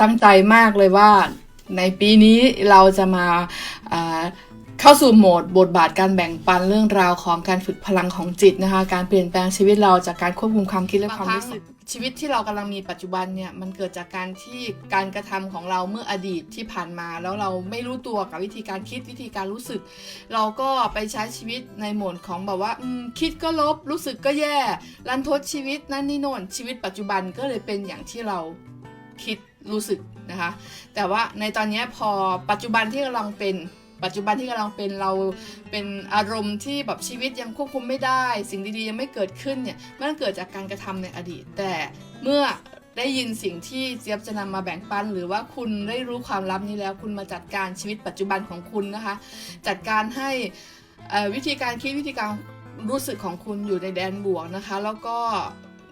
ตั้งใจมากเลยว่า ในปีนี้เราจะมาอ่าเข้าสู่โหมดบทบาทการแบ่งปันเรื่องราวของการฝึกพลังของจิตนะคะ การเปลี่ยนแปลงชีวิตเราจากการควบคุมความคิดและความรู้สึกชีวิตที่เรากำลังมีปัจจุบันเนี่ยมันเกิดจากการที่การกระทำของเราเมื่ออดีตที่ผ่านมา แล้วเราไม่รู้ตัวกับวิธีการคิดวิธีการรู้สึก เราก็ไปใช้ชีวิตในโหมดของแบบว่าอืมคิดก็ลบรู้สึกก็แย่ รันทดชีวิตนั่นนี่โน่นชีวิตปัจจุบันก็เลยเป็นอย่างที่เราคิด รู้สึกนะคะ แต่ว่าในตอนนี้พอปัจจุบันที่กำลังเป็นปัจจุบันที่กำลังเป็นเราเป็นอารมณ์ที่แบบชีวิตยังควบคุมไม่ได้ สิ่งดีๆยังไม่เกิดขึ้นเนี่ยมันเกิดจากการกระทำในอดีต แต่เมื่อได้ยินสิ่งที่เจี๊ยบจะนำมาแบ่งปัน หรือว่าคุณได้รู้ความลับนี้แล้ว คุณมาจัดการชีวิตปัจจุบันของคุณนะคะ จัดการให้วิธีการคิดวิธีการรู้สึกของคุณอยู่ในแดนบวกนะคะ แล้วก็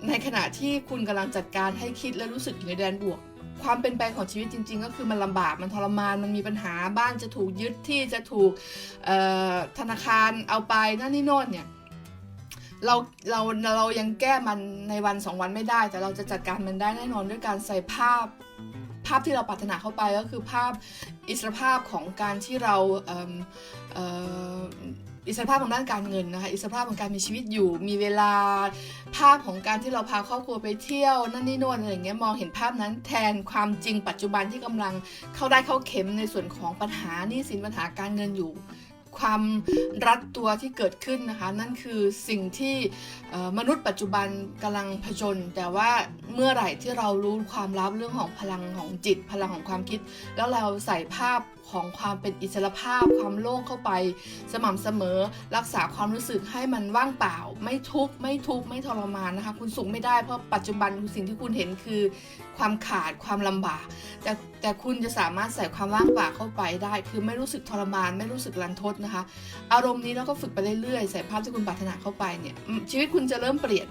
ในขณะที่คุณกำลังจัดการให้คิดและรู้สึกอยู่ในแดนบวก ความเป็นไปของชีวิตจริง ๆ ก็คือมันลำบากมันทรมานมันมีปัญหาบ้านจะถูกยึดที่จะถูกธนาคารเอาไปนั่นนี่โน่นเนี่ยเราเราเรายังแก้มันในวันสองวันไม่ได้ แต่เราจะจัดการมันได้แน่นอนด้วยการใส่ภาพภาพที่เราปรารถนาเข้าไปก็คือภาพอิสรภาพของการที่เราเอิสรภาพของด้านการเงินนะคะอิสรภาพของการมีชีวิตอยู่ มีเวลาภาพของการที่เราพาครอบครัวไปเที่ยวนั่นนี่โน่นอะไรอย่างเงี้ยมองเห็นภาพนั้นแทนความจริงปัจจุบันที่กำลังเข้าได้เข้าเข็มในส่วนของปัญหานี่สินปัญหาการเงินอยู่ ความรัดตัวที่เกิดขึ้นนะคะ นั่นคือสิ่งที่มนุษย์ปัจจุบันกำลังผจญแต่ว่าเมื่อไหร่ที่เรารู้ความลับเรื่องของพลังของจิต พลังของความคิด แล้วเราใส่ภาพของความเป็นอิสระภาพ ความโล่งเข้าไป สม่ำเสมอ รักษาความรู้สึกให้มันว่างเปล่า ไม่ทุกข์ไม่ทุกข์ไม่ทรมานนะคะ คุณสุขไม่ได้เพราะปัจจุบันสิ่งที่คุณเห็นคือ ความขาดความลำบากแต่ แต่คุณจะสามารถใส่ความว่างเปล่าเข้าไปได้ คือไม่รู้สึกทรมาน ไม่รู้สึกรันทดนะคะ อารมณ์นี้เราก็ฝึกไปเรื่อยๆ ใส่ภาพที่คุณปรารถนาเข้าไปเนี่ยชีวิตคุณจะเริ่มเปลี่ยน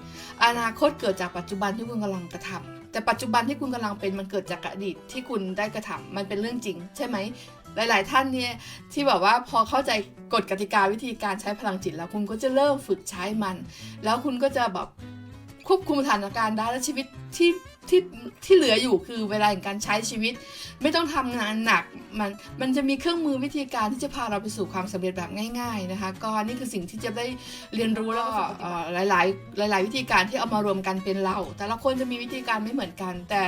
อนาคตเกิดจากปัจจุบันที่คุณกำลังกระทำแต่ปัจจุบันที่คุณกำลังเป็นมันเกิดจากอดีตที่คุณได้กระทำมันเป็นเรื่องจริง ใช่ไหมหลาย ๆ ท่านเนี่ยที่แบบว่าพอเข้าใจกฎกติกาวิธีการใช้พลังจิตแล้วคุณก็จะเริ่มฝึกใช้มัน แล้วคุณก็จะแบบ ควบคุมสถานการณ์ได้และชีวิตที่ที่ที่เหลืออยู่คือเวลาแห่งการใช้ชีวิต ไม่ต้องทำงานหนักมันมันจะมีเครื่องมือวิธีการที่จะพาเราไปสู่ความสำเร็จแบบง่าย ๆนะคะ ก็นี่คือสิ่งที่จะได้เรียนรู้แล้วก็หลาย ๆ หลาย ๆ วิธีการที่เอามารวมกันเป็นเรา แต่ละคนจะมีวิธีการไม่เหมือนกัน แต่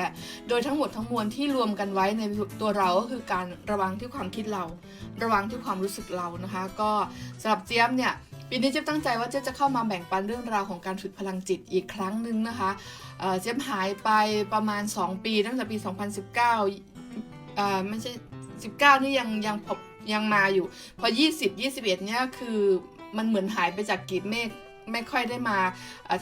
โดยทั้งหมดทั้งมวลที่รวมกันไว้ในตัวเราก็คือการระวังที่ความคิดเรา ระวังที่ความรู้สึกเรานะคะ ก็สำหรับเจี๊ยบเนี่ย ปีนี้เจ๊ตั้งใจว่าเจ๊จะเข้ามาแบ่งปันเรื่องราวของการฝึกพลังจิตอีกครั้งหนึ่งนะคะเจ๊หายไปประมาณ 2 ปีตั้งแต่ปี 2019เอ่าไม่ใช่ 19 นี่ยังยังพบยังมาอยู่ พอ 20 21 เนี่ยคือมันเหมือนหายไปจากกีดเมฆ ไม่ค่อยได้มา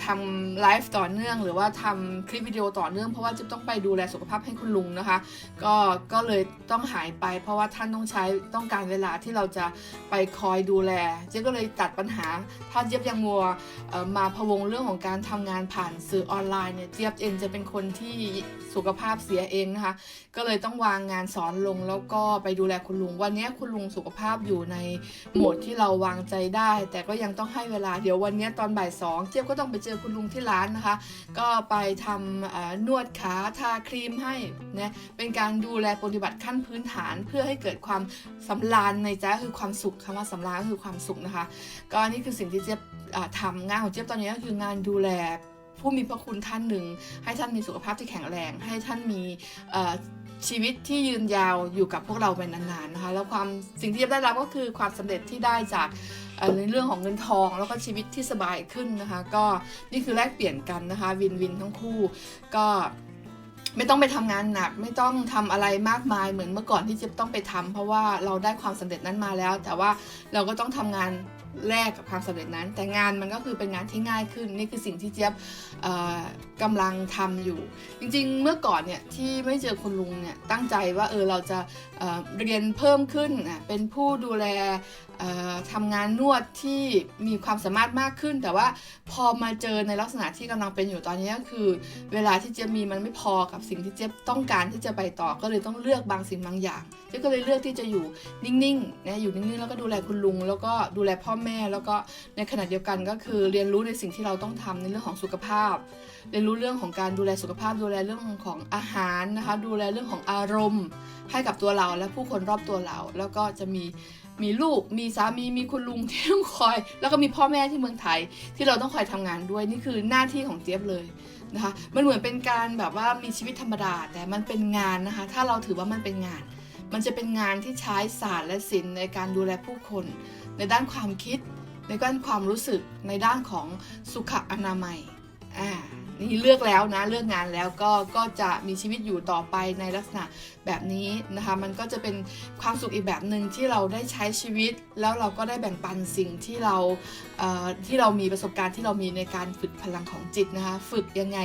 ทำไลฟ์ต่อเนื่อง หรือว่าทำคลิปวิดีโอต่อเนื่องเพราะว่าจะต้องไปดูแลสุขภาพให้คุณลุงนะคะ ก็ก็เลยต้องหายไป เพราะว่าท่านต้องใช้ต้องการเวลาที่เราจะไปคอยดูแล เจ๊ก็เลยตัดปัญหา ถ้าเจี๊ยบยังมัวมาพะวงเรื่องของการทำงานผ่านสื่อออนไลน์เนี่ยเจี๊ยบเองจะเป็นคนที่สุขภาพเสียเองนะคะ ก็เลยต้องวางงานสอนลงแล้วก็ไปดูแลคุณลุง วันนี้คุณลุงสุขภาพอยู่ในโหมดที่เราวางใจได้ แต่ก็ยังต้องให้เวลาเดี๋ยววันนี้ตอนบ่ายสองเจี๊ยบก็ต้องไปเจอคุณลุงที่ร้านนะคะ ก็ไปทำนวดขาทาครีมให้นะเป็นการดูแลปฏิบัติขั้นพื้นฐานเพื่อให้เกิดความสำราญในใจคือความสุขคำว่าสำราญก็คือความสุขนะคะ ก็นี่คือสิ่งที่เจี๊ยบทำงานของเจี๊ยบตอนนี้ก็คืองานดูแลผู้มีพระคุณท่านหนึ่ง ให้ท่านมีสุขภาพที่แข็งแรง ให้ท่านมีชีวิตที่ยืนยาวอยู่กับพวกเราไปนานๆนะคะ แล้วความสิ่งที่เจี๊ยบได้รับก็คือความสำเร็จที่ได้จาก ในเรื่องของเงินทองแล้วก็ชีวิตที่สบายขึ้นนะคะ ก็นี่คือแลกเปลี่ยนกันนะคะ วินวินทั้งคู่ก็ไม่ต้องไปทำงานหนักไม่ต้องทำอะไรมากมายเหมือนเมื่อก่อนที่จะต้องไปทำเพราะว่าเราได้ความสำเร็จนั้นมาแล้ว แต่ว่าเราก็ต้องทำงาน แลกกับความสำเร็จนั้น แต่งานมันก็คือเป็นงานที่ง่ายขึ้น นี่คือสิ่งที่เจี๊ยบเอ่อกำลังทำอยู่ จริงๆ เมื่อก่อนเนี่ยที่ไม่เจอคุณลุงเนี่ยตั้งใจว่าเออเราจะเเรียนเพิ่มขึ้นเป็นผู้ดูแลทำงานนวดที่มีความสามารถมากขึ้น แต่ว่าพอมาเจอในลักษณะที่กำลังเป็นอยู่ตอนนี้ก็คือ เวลาที่เจ๊มีมันไม่พอกับสิ่งที่เจ๊ต้องการที่จะไปต่อก็เลยต้องเลือกบางสิ่งบางอย่างเจ๊ก็เลยเลือกที่จะอยู่นิ่งๆนะอยู่นิ่งๆแล้วก็ดูแลคุณลุง แล้วก็ดูแลพ่อแม่ แล้วก็ในขณะเดียวกันก็คือเรียนรู้ในสิ่งที่เราต้องทำในเรื่องของสุขภาพ เรียนรู้เรื่องของการดูแลสุขภาพ ดูแลเรื่องของอาหารนะคะ ดูแลเรื่องของอารมณ์ ให้กับตัวเราและผู้คนรอบตัวเรา แล้วก็จะมีมีลูก มีสามี มีคุณลุงที่ต้องคอย แล้วก็มีพ่อแม่ที่เมืองไทยที่เราต้องคอยทำงานด้วย นี่คือหน้าที่ของเจี๊ยบเลยนะคะ มันเหมือนเป็นการแบบว่ามีชีวิตธรรมดา แต่มันเป็นงานนะคะ ถ้าเราถือว่ามันเป็นงาน มันจะเป็นงานที่ใช้ศาสตร์และศิลป์ในการดูแลผู้คน ในด้านความคิด ในด้านความรู้สึกในด้านของสุขอนามัยอ่านี่เลือกแล้วนะเลือกงานแล้วก็ก็จะมีชีวิตอยู่ต่อไปในลักษณะแบบนี้นะคะมันก็จะเป็นความสุขอีกแบบหนึ่งที่เราได้ใช้ชีวิต แล้วเราก็ได้แบ่งปันสิ่งที่เราเอ่อที่เรามีประสบการณ์ที่เรามีในการฝึกพลังของจิตนะคะฝึกยังไง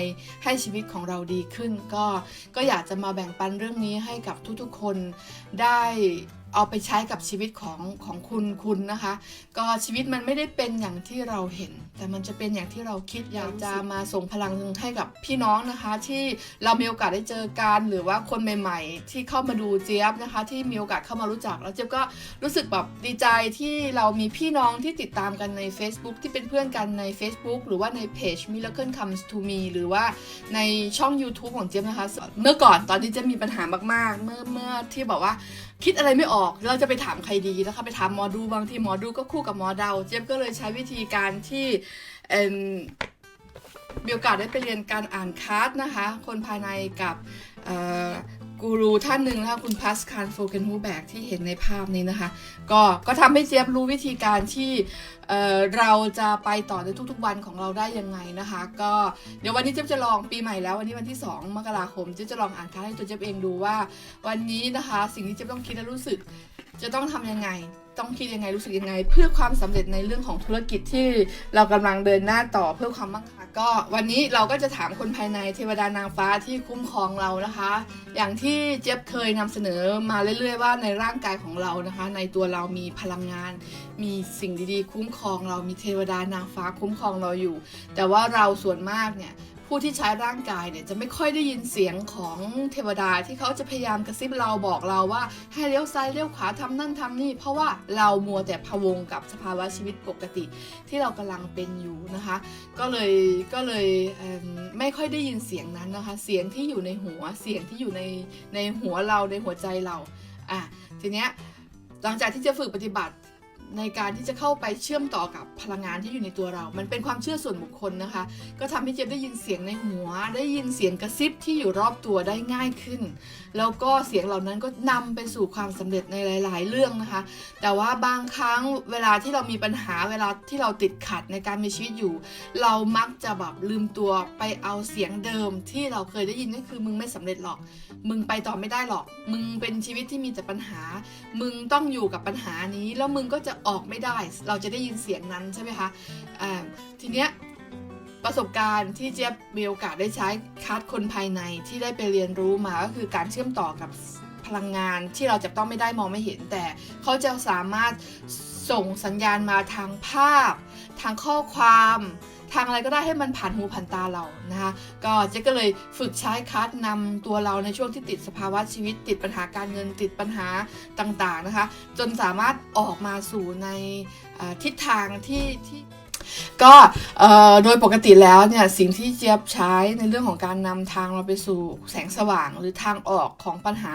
ให้ชีวิตของเราดีขึ้น ก็ก็อยากจะมาแบ่งปันเรื่องนี้ให้กับทุกๆคนได้ เอาไปใช้กับชีวิตของของคุณคุณนะคะ ก็ชีวิตมันไม่ได้เป็นอย่างที่เราเห็น แต่มันจะเป็นอย่างที่เราคิดอยากจะมาส่งพลังให้กับพี่น้องนะคะ ที่เรามีโอกาสได้เจอกันหรือว่าคนใหม่ ๆ ที่เข้ามาดูเจี๊ยบนะคะ ที่มีโอกาสเข้ามารู้จักแล้วเจี๊ยบก็รู้สึกแบบดีใจที่เรามีพี่น้องที่ติดตามกันใน Facebook ที่เป็นเพื่อนกันใน Facebook หรือว่าในเพจ Miracle Comes to Me หรือว่าในช่อง YouTube ของเจี๊ยบนะคะ เมื่อก่อนตอนที่เจี๊ยบมีปัญหามากๆ เมื่อเมื่อที่บอกว่า คิดอะไรไม่ออกเราจะไปถามใครดีนะคะไปถามหมอดูบางทีหมอดูก็คู่กับหมอเดา เจี๊ยบก็เลยใช้วิธีการที่เอิ่มมีโอกาสได้ไปเรียนการอ่านคาร์ดนะคะ คนภายในกับ กูรูท่านหนึ่งนะคะคุณพัสคานโฟเกนฮูแบกที่เห็นในภาพนี้นะคะ ก็ก็ทำให้เจี๊ยบรู้วิธีการที่เเราจะไปต่อในทุกๆวันของเราได้ยังไงนะคะ ก็เดี๋ยววันนี้เจี๊ยบจะลองปีใหม่แล้ววันนี้วันที่ 2 มกราคมเจี๊ยบจะลองอ่านคารให้ตัวเจี๊ยบเองดูว่า วันนี้นะคะ สิ่งที่เจี๊ยบต้องคิดและรู้สึก จะต้องทำยังไง ต้องคิดยังไงรู้สึกยังไง เพื่อความสำเร็จในเรื่องของธุรกิจที่เรากำลังเดินหน้าต่อเพื่อความมั่งคั่งก็วันนี้เราก็จะถามคนภายในเทวดานางฟ้าที่คุ้มครองเรานะคะ อย่างที่เจี๊ยบเคยนำเสนอมาเรื่อยๆว่าในร่างกายของเรานะคะ ในตัวเรามีพลังงาน มีสิ่งดีๆ คุ้มครองเรามีเทวดานางฟ้าคุ้มครองเราอยู่ แต่ว่าเราส่วนมากเนี่ย ผู้ที่ใช้ร่างกายเนี่ยจะไม่ค่อยได้ยินเสียงของเทวดาที่เขาจะพยายามกระซิบเราบอกเราว่า ให้เลี้ยวซ้ายเลี้ยวขวาทำนั่นทำนี่ เพราะว่าเรามัวแต่พะวงกับสภาวะชีวิตปกติที่เรากำลังเป็นอยู่นะคะ ก็เลยก็เลยเไม่ค่อยได้ยินเสียงนั้นนะคะ เสียงที่อยู่ในหัวเสียงที่อยู่ในในหัวเราในหัวใจเราอะทีเนี้ยหลังจากที่จะฝึกปฏิบัติ ในการที่จะเข้าไปเชื่อมต่อกับพลังงานที่อยู่ในตัวเรา มันเป็นความเชื่อส่วนบุคคลนะคะ ก็ทำให้เจี๊ยบได้ยินเสียงในหัว ได้ยินเสียงกระซิบที่อยู่รอบตัวได้ง่ายขึ้น แล้วก็เสียงเหล่านั้นก็นำไปสู่ความสำเร็จในหลาย ๆ เรื่องนะคะ แต่ว่าบางครั้งเวลาที่เรามีปัญหาเวลาที่เราติดขัดในการมีชีวิตอยู่ เรามักจะแบบลืมตัวไปเอาเสียงเดิมที่เราเคยได้ยินก็คือมึงไม่สำเร็จหรอก มึงไปต่อไม่ได้หรอก มึงเป็นชีวิตที่มีแต่ปัญหา มึงต้องอยู่กับปัญหานี้แล้วมึงก็จะออกไม่ได้ เราจะได้ยินเสียงนั้นใช่ไหมคะทีเนี้ยประสบการณ์ที่เจี๊ยบมีโอกาสได้ใช้คัดคนภายในที่ได้ไปเรียนรู้มาก็คือการเชื่อมต่อกับพลังงานที่เราจับต้องไม่ได้มองไม่เห็น แต่เขาจะสามารถส่งสัญญาณมาทางภาพ ทางข้อความ ทางอะไรก็ได้ให้มันผ่านหูผ่านตาเรานะคะก็เจ๊ก็เลยฝึกใช้คัดนำตัวเราในช่วงที่ติดสภาวะชีวิต ติดปัญหาการเงินติดปัญหาต่างๆนะคะ จนสามารถออกมาสู่ในทิศทางที่ที่ ก็โดยปกติแล้วเนี่ยสิ่งที่เจี๊ยบใช้ในเรื่องของการนำทางเราไปสู่แสงสว่างหรือทางออกของปัญหา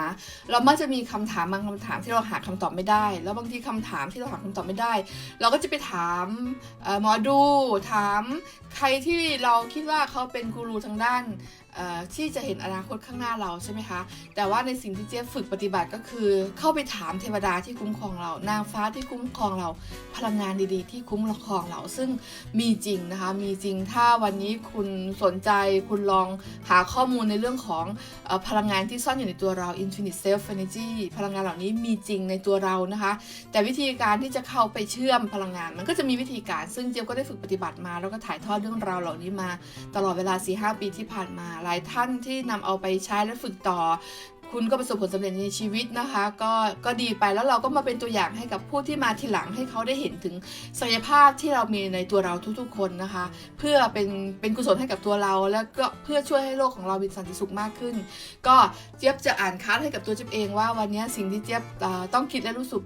เรามักจะมีคำถามบางคำถามที่เราหาคำตอบไม่ได้ แล้วบางทีคำถามที่เราหาคำตอบไม่ได้ เราก็จะไปถามหมอดูถามใครที่เราคิดว่าเขาเป็นกูรูทางด้าน ที่จะเห็นอนาคตข้างหน้าเราใช่ไหมคะ แต่ว่าในสิ่งที่เจ๊ฝึกปฏิบัติก็คือ เข้าไปถามเทวดาที่คุ้มครองเรา นางฟ้าที่คุ้มครองเรา พลังงานดีๆ ที่คุ้มครองเรา ซึ่งมีจริงนะคะ มีจริง ถ้าวันนี้คุณสนใจ คุณลองหาข้อมูลในเรื่องของอพลังงานที่ซ่อนอยู่ในตัวเรา Infinite Self Energy พลังงานเหล่านี้มีจริงในตัวเรานะคะ แต่วิธีการที่จะเข้าไปเชื่อมพลังงาน มันก็จะมีวิธีการ ซึ่งเจ๊ก็ได้ฝึกปฏิบัติมา แล้วก็ถ่ายทอดเรื่องราวเหล่านี้มา ตลอดเวลา4-5ปีที่ผ่านมาหลายท่านที่นำเอาไปใช้และฝึกต่อ คุณก็ประสบผลสำเร็จในชีวิตนะคะ ก็ก็ดีไปแล้วเราก็มาเป็นตัวอย่างให้กับผู้ที่มาทีหลังให้เขาได้เห็นถึงศักยภาพที่เรามีในตัวเราทุกๆคนนะคะ เพื่อเป็นเป็นกุศลให้กับตัวเรา แล้วก็เพื่อช่วยให้โลกของเรามีสันติสุขมากขึ้น ก็เจี๊ยบจะอ่านคัดให้กับตัวเจี๊ยบเองว่าวันนี้สิ่งที่เจี๊ยบต้องคิดและรู้สึก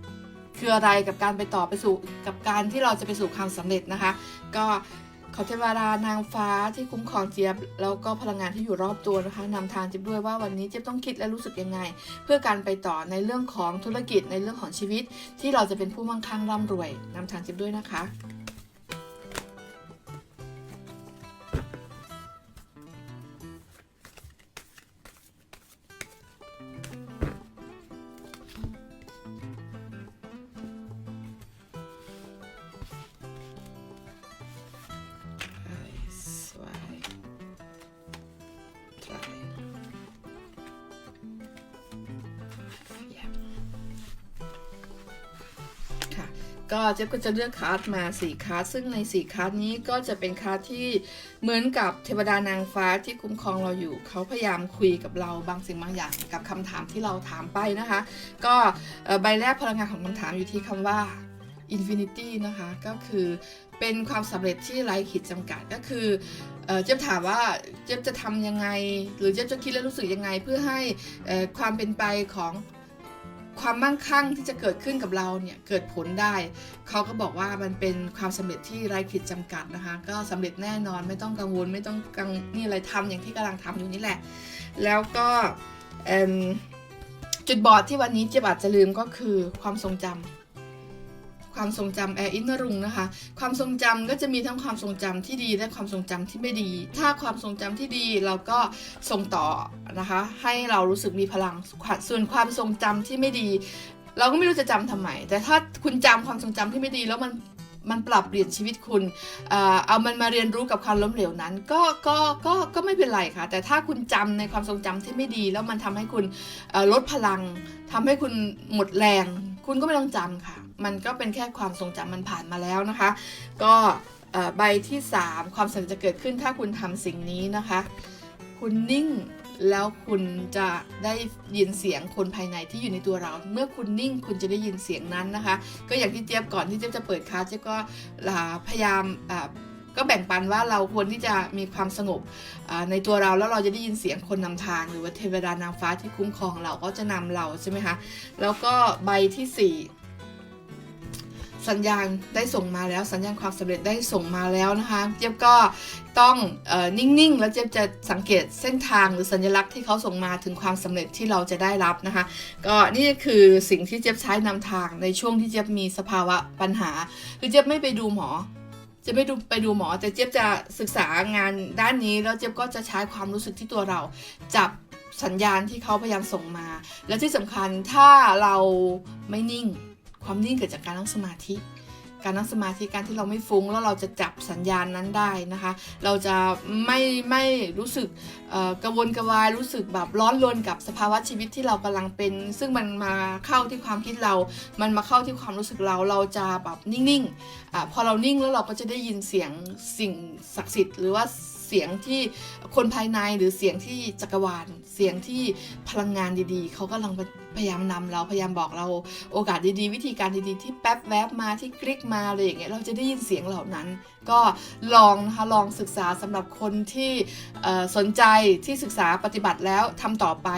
คืออะไรกับการไปต่อไปสู่กับการที่เราจะไปสู่ความสำเร็จนะคะ ก็ ขอเทวดานางฟ้าที่คุ้มครองเจี๊ยบแล้วก็พลังงานที่อยู่รอบตัวนะคะนำทางเจี๊ยบด้วยว่าวันนี้เจี๊ยบต้องคิดและรู้สึกยังไง เพื่อการไปต่อในเรื่องของธุรกิจในเรื่องของชีวิต ที่เราจะเป็นผู้มั่งคั่งร่ำรวยนำทางเจี๊ยบด้วยนะคะ ก็เจ๊ยบก็จะเลือกการ์มา4การ์ซึ่งใน4การ์นี้ก็จะเป็นการ์ที่เหมือนกับเทวดานางฟ้าที่คุ้มครองเราอยู่ เขาพยายามคุยกับเราบางสิ่งบางอย่างกับคำถามที่เราถามไปนะคะ ก็ใบแรกพลังงานของคำถามอยู่ที่คำว่า infinity นะคะก็คือเป็นความสำเร็จที่ไร้ขีดจำกัดก็คือเจ๊บถามว่าเจ๊บจะทำยังไง หรือเจ๊บจะคิดและรู้สึกยังไง เพื่อให้ความเป็นไปของ ความมั่งคั่งที่จะเกิดขึ้นกับเราเนี่ยเกิดผลได้ เขาก็บอกว่ามันเป็นความสำเร็จที่ไร้ขีดจำกัดนะคะ ก็สำเร็จแน่นอนไม่ต้องกังวลไม่ต้องกังนี่อะไรทำอย่างที่กำลังทำอยู่นี่แหละ แล้วก็จุดบอดที่วันนี้เจ๊บอาจจะลืมก็คือความทรงจำ ความทรงจำแอร์อินนรุงนะคะ ความทรงจำก็จะมีทั้งความทรงจำที่ดีและความทรงจำที่ไม่ดี ถ้าความทรงจำที่ดีเราก็ส่งต่อนะคะ ให้เรารู้สึกมีพลัง ส่วนความทรงจำที่ไม่ดี เราก็ไม่รู้จะจำทำไม แต่ถ้าคุณจำความทรงจำที่ไม่ดีแล้วมันมันปรับเปลี่ยนชีวิตคุณเอ่อเอามันมาเรียนรู้กับความล้มเหลวนั้น ก็ก็ก็ก็ไม่เป็นไรค่ะ แต่ถ้าคุณจำในความทรงจำที่ไม่ดี แล้วมันทำให้คุณเอ่อลดพลังทำให้คุณหมดแรง คุณก็ไม่ต้องจำค่ะ มันก็เป็นแค่ความทรงจำมันผ่านมาแล้วนะคะ ก็ใบที่ 3 ความสำเร็จจะเกิดขึ้นถ้าคุณทำสิ่งนี้นะคะ คุณนิ่งแล้วคุณจะได้ยินเสียงคนภายในที่อยู่ในตัวเรา เมื่อคุณนิ่งคุณจะได้ยินเสียงนั้นนะคะ ก็อย่างที่เจี๊ยบก่อนที่เจี๊ยบจะเปิดคาร์ดเจี๊ยบก็พยายาม ก็แบ่งปันว่าเราควรที่จะมีความสงบในตัวเราแล้วเราจะได้ยินเสียงคนนำทาง หรือว่าเทวดานางฟ้าที่คุ้มครองเราก็จะนำเราใช่ไหมคะแล้วก็ใบที่สี่สัญญาณได้ส่งมาแล้วสัญญาณความสำเร็จได้ส่งมาแล้วนะคะเจี๊ยบก็ต้องออนิ่งๆ แล้วเจี๊ยบจะสังเกตเส้นทางหรือสัญลักษณ์ที่เขาส่งมาถึงความสำเร็จที่เราจะได้รับนะคะ ก็นี่คือสิ่งที่เจี๊ยบใช้นำทางในช่วงที่เจี๊ยบมีสภาวะปัญหาคือเจี๊ยบไม่ไปดูหมอ จะไม่ดูไปดูหมอ แต่เจี๊ยบจะศึกษางานด้านนี้ แล้วเจี๊ยบก็จะใช้ความรู้สึกที่ตัวเรา จับสัญญาณที่เขาพยายามส่งมา และที่สำคัญถ้าเราไม่นิ่ง ความนิ่งเกิดจากการนั่งสมาธิ การนั่งสมาธิการที่เราไม่ฟุ้งแล้วเราจะจับสัญญาณนั้นได้นะคะ เราจะไม่ไม่รู้สึกกระวนกระวายรู้สึกแบบร้อนรนกับสภาวะชีวิตที่เรากำลังเป็น ซึ่งมันมาเข้าที่ความคิดเรา มันมาเข้าที่ความรู้สึกเราเราจะแบบนิ่งๆอพอเรานิ่งแล้วเราก็จะได้ยินเสียงสิ่งศักดิ์สิทธิ์หรือว่า เสียงที่คนภายในหรือเสียงที่จักรวาล เสียงที่พลังงานดีๆ เขากำลังพยายามนำเราพยายามบอกเราโอกาสดีๆ วิธีการดีๆ ที่แป๊บแวบมาที่คลิกมาอะไรอย่างเงี้ยเราจะได้ยินเสียงเหล่านั้น ก็ลองนะคะลองศึกษาสำหรับคนที่สนใจที่ศึกษาปฏิบัติแล้วทำต่อไป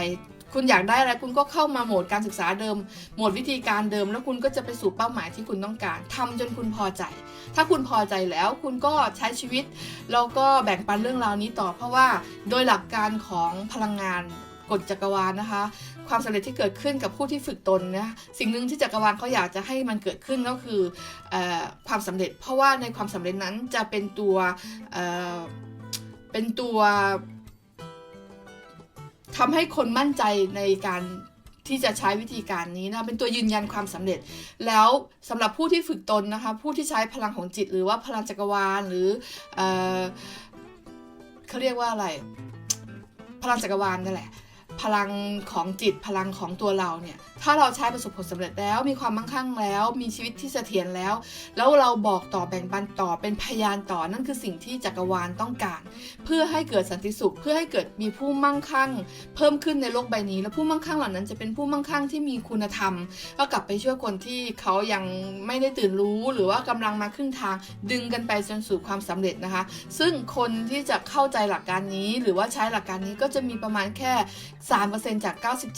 คุณอยากได้อะไรคุณก็เข้ามาโหมดการศึกษาเดิม โหมดวิธีการเดิม แล้วคุณก็จะไปสู่เป้าหมายที่คุณต้องการทำจนคุณพอใจ ถ้าคุณพอใจแล้วคุณก็ใช้ชีวิตแล้วก็แบ่งปันเรื่องราวนี้ต่อ เพราะว่าโดยหลักการของพลังงานกฎจักรวาลนะคะ ความสำเร็จที่เกิดขึ้นกับผู้ที่ฝึกตนนะสิ่งหนึ่งที่จักรวาลเขาอยากจะให้มันเกิดขึ้นก็คือออความสำเร็จ เพราะว่าในความสำเร็จนั้นจะเป็นตัวเเป็นตัว ทำให้คนมั่นใจในการที่จะใช้วิธีการนี้นะเป็นตัวยืนยันความสำเร็จ แล้วสำหรับผู้ที่ฝึกตนนะคะ ผู้ที่ใช้พลังของจิต หรือว่าพลังจักรวาลหรือเออเขาเรียกว่าอะไร พลังจักรวาลนั่นแหละ พลังของจิตพลังของตัวเราเนี่ย ถ้าเราใช้ประสบผลสำเร็จแล้ว มีความมั่งคั่งแล้ว มีชีวิตที่เสถียรแล้ว แล้วเราบอกต่อแบ่งปันต่อเป็นพยานต่อนั่นคือสิ่งที่จักรวาลต้องการ เพื่อให้เกิดสันติสุข เพื่อให้เกิดมีผู้มั่งคั่ง เพิ่มขึ้นในโลกใบนี้ และผู้มั่งคั่งเหล่านั้นจะเป็นผู้มั่งคั่งที่มีคุณธรรมก็กลับไปช่วยคนที่เขายังไม่ได้ตื่นรู้หรือว่ากำลังมาครึ่งทาง ดึงกันไปจนสู่ความสำเร็จนะคะ ซึ่งคนที่จะเข้าใจหลักการนี้หรือว่าใช้หลักการนี้ก็จะมีประมาณแค่ 3%จาก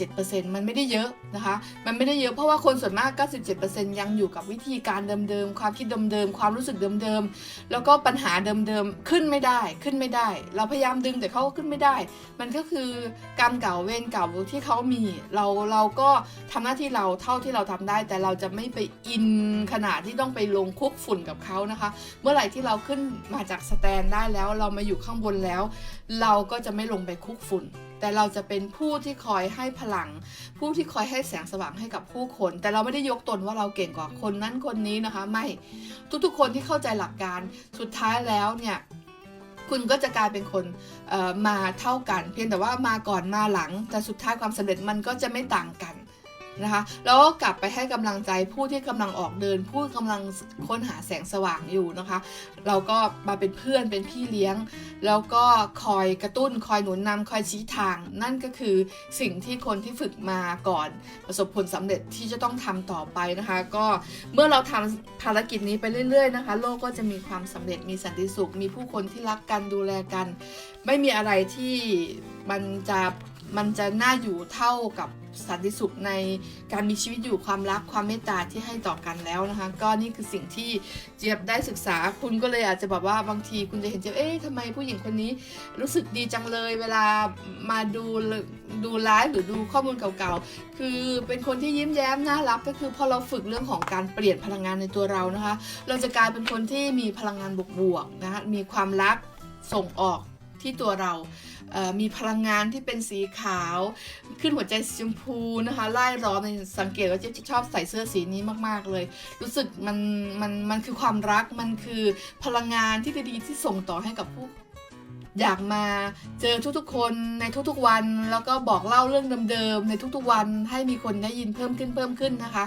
97%มันไม่ได้เยอะนะคะมันไม่ได้เยอะเพราะว่าคนส่วนมาก 97%ยังอยู่กับวิธีการเดิมๆ ความคิดเดิมๆ ความรู้สึกเดิมๆ แล้วก็ปัญหาเดิมๆ ขึ้นไม่ได้ ขึ้นไม่ได้ เราพยายามดึงแต่เขาก็ขึ้นไม่ได้ มันก็คือกรรมเก่าเวรเก่าที่เขามี เราเราก็ทำหน้าที่เราเท่าที่เราทำได้ แต่เราจะไม่ไปอินขนาดที่ต้องไปลงคุกฝุ่นกับเขานะคะ เมื่อไหร่ที่เราขึ้นมาจากสแตนได้แล้ว เรามาอยู่ข้างบนแล้ว เราก็จะไม่ลงไปคุกฝุ่น แต่เราจะเป็นผู้ที่คอยให้พลัง ผู้ที่คอยให้แสงสว่างให้กับผู้คน แต่เราไม่ได้ยกตนว่าเราเก่งกว่าคนนั้นคนนี้นะคะ ไม่ทุกๆคนที่เข้าใจหลักการสุดท้ายแล้วเนี่ยคุณก็จะกลายเป็นคนมาเท่ากัน เพียงแต่ว่ามาก่อนมาหลัง แต่สุดท้ายความสำเร็จมันก็จะไม่ต่างกัน นะคะแล้วก็กลับไปให้กำลังใจผู้ที่กำลังออกเดิน ผู้กำลังค้นหาแสงสว่างอยู่นะคะ เราก็มาเป็นเพื่อนเป็นพี่เลี้ยง แล้วก็คอยกระตุ้นคอยหนุนนำคอยชี้ทาง นั่นก็คือสิ่งที่คนที่ฝึกมาก่อน ประสบผลสำเร็จที่จะต้องทำต่อไปนะคะ ก็เมื่อเราทำภารกิจนี้ไปเรื่อยๆนะคะ โลกก็จะมีความสำเร็จมีสันติสุข มีผู้คนที่รักกันดูแลกัน ไม่มีอะไรที่มันจะ มันจะน่าอยู่เท่ากับสันติสุขในการมีชีวิตอยู่ความรักความเมตตาที่ให้ต่อกันแล้วนะคะ ก็นี่คือสิ่งที่เจี๊ยบได้ศึกษา คุณก็เลยอาจจะแบบว่าบางทีคุณจะเห็นเจี๊ยบเอ๊ะทำไมผู้หญิงคนนี้รู้สึกดีจังเลย เวลามาดูดูไลฟ์หรือดูข้อมูลเก่าๆ คือเป็นคนที่ยิ้มแย้มน่ารักก็คือพอเราฝึกเรื่องของการเปลี่ยนพลังงานในตัวเรานะคะ เราจะกลายเป็นคนที่มีพลังงานบวกๆนะคะมีความรักส่งออกที่ตัวเรา มีพลังงานที่เป็นสีขาว ขึ้นหัวใจชมพูนะคะไล่ร้อนในสังเกตว่าเจ๊จะชอบใส่เสื้อสีนี้มากๆเลย รู้สึกมันมันมันคือความรักมันคือพลังงานที่ดีที่ส่งต่อให้กับผู้ อยากมาเจอทุกๆ คนในทุกๆวัน แล้วก็บอกเล่าเรื่องเดิมๆในทุกๆวัน ให้มีคนได้ยินเพิ่มขึ้นเพิ่มขึ้นนะคะ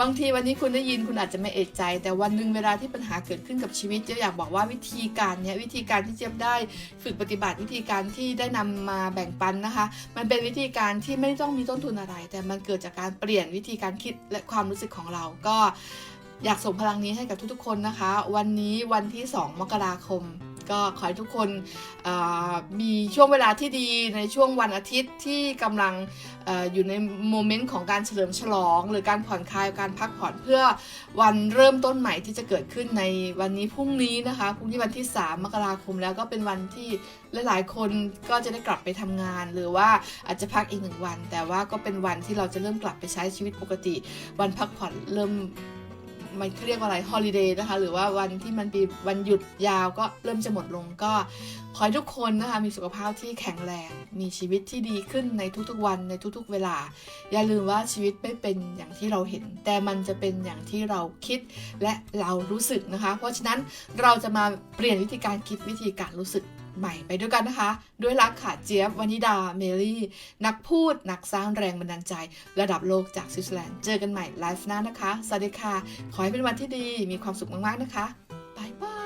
บางทีวันนี้คุณได้ยินคุณอาจจะไม่เอกใจ แต่วันหนึ่งเวลาที่ปัญหาเกิดขึ้นกับชีวิตเจ๊อยากบอกว่าวิธีการเนี้ยวิธีการที่เจี๊ยบได้ฝึกปฏิบัติวิธีการที่ได้นำมาแบ่งปันนะคะ มันเป็นวิธีการที่ไม่ต้องมีต้นทุนอะไร แต่มันเกิดจากการเปลี่ยนวิธีการคิดและความรู้สึกของเราก็อยากส่งพลังนี้ให้กับทุกๆ คนนะคะ วันนี้วันที่ 2 มกราคม ก็ขอให้ทุกคนมีช่วงเวลาที่ดีในช่วงวันอาทิตย์ที่กำลังออยู่ในโมเมนต์ของการเฉลิมฉลอง หรือการผ่อนคลายการพักผ่อนเพื่อวันเริ่มต้นใหม่ที่จะเกิดขึ้นในวันนี้พรุ่งนี้นะคะพรุ่งนี้วันที่ 3 มกราคมแล้วก็เป็นวันที่หลายๆ คนก็จะได้กลับไปทำงาน หรือว่าอาจจะพักอีกหนึ่งวัน แต่ว่าก็เป็นวันที่เราจะเริ่มกลับไปใช้ชีวิตปกติ วันพักผ่อนเริ่ม มันเรียกว่าอะไรฮอลิเดย์นะคะ หรือว่าวันที่มันเป็นวันหยุดยาวก็เริ่มจะหมดลงก็ ขอให้ทุกคนนะคะ มีสุขภาพที่แข็งแรง มีชีวิตที่ดีขึ้นในทุกๆวันในทุกๆเวลา อย่าลืมว่าชีวิตไม่เป็นอย่างที่เราเห็น แต่มันจะเป็นอย่างที่เราคิดและเรารู้สึกนะคะ เพราะฉะนั้นเราจะมาเปลี่ยนวิธีการคิดวิธีการรู้สึก ใหม่ไปด้วยกันนะคะ ด้วยรักค่ะเจี๊ยบวนิดา เมลี่ นักพูด นักสร้างแรงบันดาลใจ ระดับโลกจากสวิตเซอร์แลนด์ เจอกันใหม่ไลฟ์หน้านะคะ สวัสดีค่ะ ขอให้เป็นวันที่ดี มีความสุขมากๆนะคะบายบาย